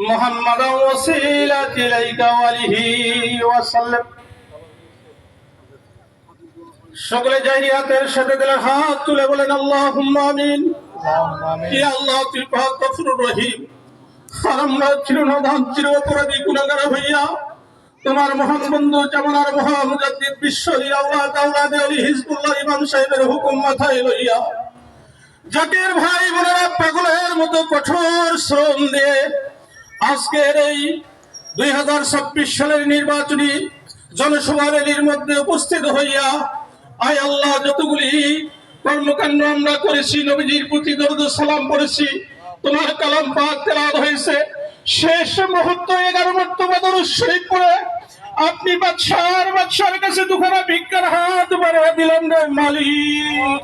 محمد وسيلة إليك وآله وسلم সকলে জাহিরিয়াতের সাথে দিলে হাত তুলে বলেন আল্লাহ আমিন হে আল্লাহ তুই পাক গফুর রহিম আর আমরা চিরনদান চির অপরাধী গুণাগার হইয়া তোমার মহান বন্ধু যেমন আর মহামুজাদ্দিদ বিশ্ব আউলাদ আউলাদ আলী হিজবুল্লাহ ইমাম সাহেবের হুকুম মাথায় লইয়া জাতির ভাই বোনেরা পাগলের মতো কঠোর শ্রম দিয়ে আজকের এই দুই হাজার ছাব্বিশ সালের নির্বাচনী জনসভা র্যালির মধ্যে উপস্থিত হইয়া, আয় আল্লাহ, যতগুলি কর্মকাণ্ড আমরা করেছি, নবীজির প্রতি দরুদ সালাম করেছি তোমার কালাম পাক তেলাওয়াত হয়েছে। শেষ মুহূর্ত এগারো মর্তবা দরুদ শরীফ পড়ে, আপনি বাদশার বাদশার কাছে দুখানা ভিক্ষার হাত বাড়িয়ে দিলেন রে মালিক।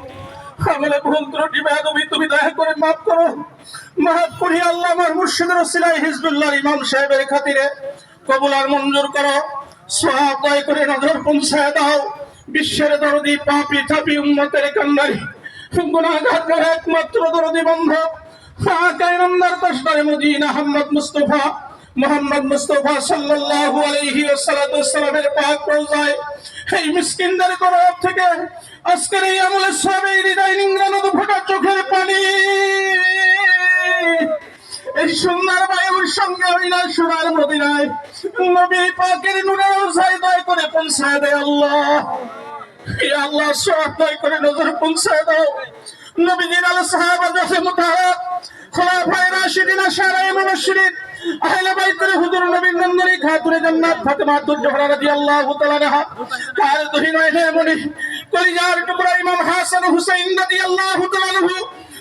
আমাদের ভুল ত্রুটি বেয়াদবি তুমি দয়া করে মাফ করো। মাফ করি আল্লাহ আমার মুর্শিদের ওসিলায় হিজবুল্লাহ ইমাম সাহেবের খাতিরে মঞ্জুর করো। করে দাও। বিশ্বের দরদি, পাপি থাপি উম্মতের কান্নারি গুণাঘাতের একমাত্র দরদি মুস্তফা। মোহাম্মদ মুস্তফা সাল্লাল্লাহু আলাইহি ওয়াসাল্লামের পাক রওজায় এই মিসকিনদের গরব থেকে আজকের এই আমলে সবে সুন্দর বায়ুর সঙ্গে না সোনার মদিনায়। নবী পাকের নুরের রোজায় দয় করে পৌঁছায় দেয় আল্লাহ। আল্লাহ, সব দয় করে নজর পৌঁছায় দাও। নবীজির আল সাহাবা দফে মুতাহাত খোলাফায়ে রাশিদিন, আশারায়ে মুবাশশিরিন আহলে বাইতের হুজুর নবীর নন্দনী খাতুনে জান্নাত ফাতেমা তুল জোহরা রাদিয়াল্লাহু তাআলা আনহা। তার দহিন হে মনি কলিজার টুকরা ইমাম হাসান হুসাইন রাদিয়াল্লাহু তাআলা আনহু।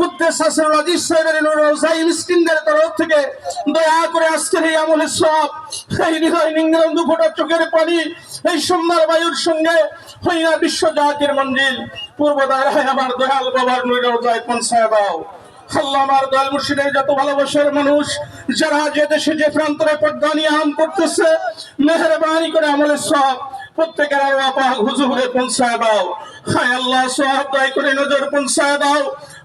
হাসানুল আজিজ সাহেবের রোজাই মিসকিনদের তরফ থেকে দয়া করে আজকের এই আমলে সব এই হৃদয় দুফোটা চোখের পানি, এই সুন্দর বায়ুর সঙ্গে হইয়া বিশ্ব জাতির মঞ্জিল পূর্ব আমার দয়াল বাবার নূর রোজায় পৌঁছায় আল্লাহ দয়াল মুর্শিদের যত ভালোবাসার মানুষ, যারা যে দেশে যে প্রান্তরে পর্দা নিয়ে আম করতেছে, মেহরবানি করে আমলের সব প্রত্যেকের হুজুরে পৌঁছা দাও। হায় আল্লাহ সব দয় করে নজর পৌঁছা দাও।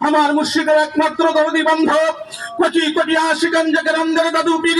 আমার মুর্শিদের একমাত্র দরদি বান্ধব, কোটি কোটি আশিকান জাগের অন্ধের দাদু পীর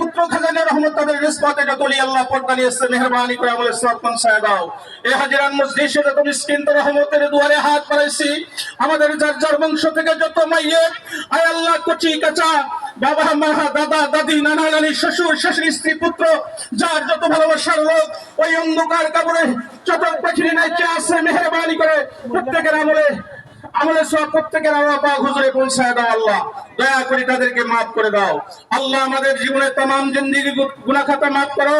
পুত্র যার যত মাইয়ে আয় আল্লাহ কচি কাঁচা, বাবা, মা, দাদা, দাদি, নানা, নানি, শ্বশুর, শাশুড়ি, স্ত্রী, পুত্র, যার যত ভালোবাসার লোক, ওই অন্ধকার কাপড়ে যত পাখিরি নাইচে আছে, মেহরবানি করে প্রত্যেকের আমলে আমলে সব প্রত্যেকের আমার পা হুজুরে পৌঁছায় দাও আল্লাহ। দয়া করে তাদেরকে মাফ করে দাও। আল্লাহ আমাদের জীবনে তাম জিন্দিগি গুনাহ খাতা মাফ করো।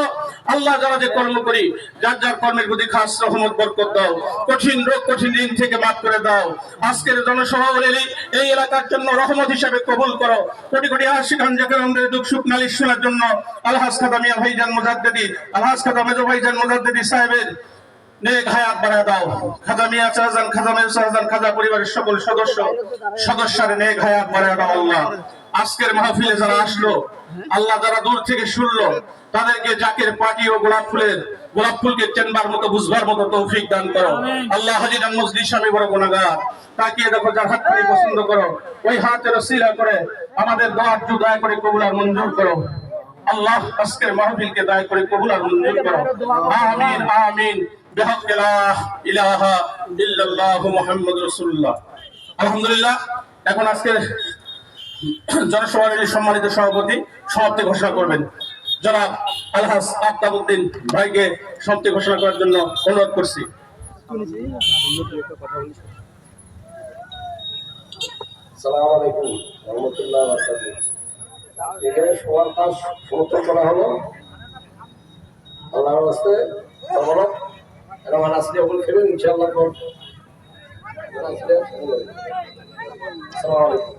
আল্লাহ যারা যে কর্ম করি, যার যার কর্মের প্রতি খাস রহমত, বরকত দাও। কঠিন রোগ, কঠিন দিন থেকে মাফ করে দাও। আজকের জনসভা এই এলাকার জন্য রহমত হিসাবে কবুল করো। কোটি কোটি হাসি খান জাকের আমাদের দুঃখ, সুখ, নালিশ শোনার জন্য আলহাজ খাদা মিয়া ভাইজান মুজাদ্দেদি, আলহাজ খাদা মেজো ভাইজান মুজাদ্দেদি সাহেবের চেনবার মতো, বুঝবার মতো তৌফিক দান করো। আল্লাহ মসজিদ স্বামী বড় তাকিয়ে দেখো, যার হাত পছন্দ করো, ওই করে, আমাদের দোয়ার দয়া করে কবুল আর মঞ্জুর করো। আল্লাহ আজকের মাহফিলকে দয়া করে কবুল আর মঞ্জুর করো। আমিন আমিন। বিহক লা ইলাহা ইল্লাল্লাহু মুহাম্মাদুর রাসূলুল্লাহ। আলহামদুলিল্লাহ, এখন আজকের জনসভার সম্মানিত সভাপতি সমাপ্তি ঘোষণা করবেন। যারা আলহাস আফতাবুদ্দিন ভাইকে সমাপ্তি ঘোষণা করার জন্য অনুরোধ করছি। সালাম আলাইকুম, রহমতুল্লাহ এখানে সবার কাজ সমর্থন করা হলো। আল্লাহর বলো এরকম আসলে ওগুলো খেলেন ইনশাআল্লাহ পর আসলে সালাম আলাইকুম।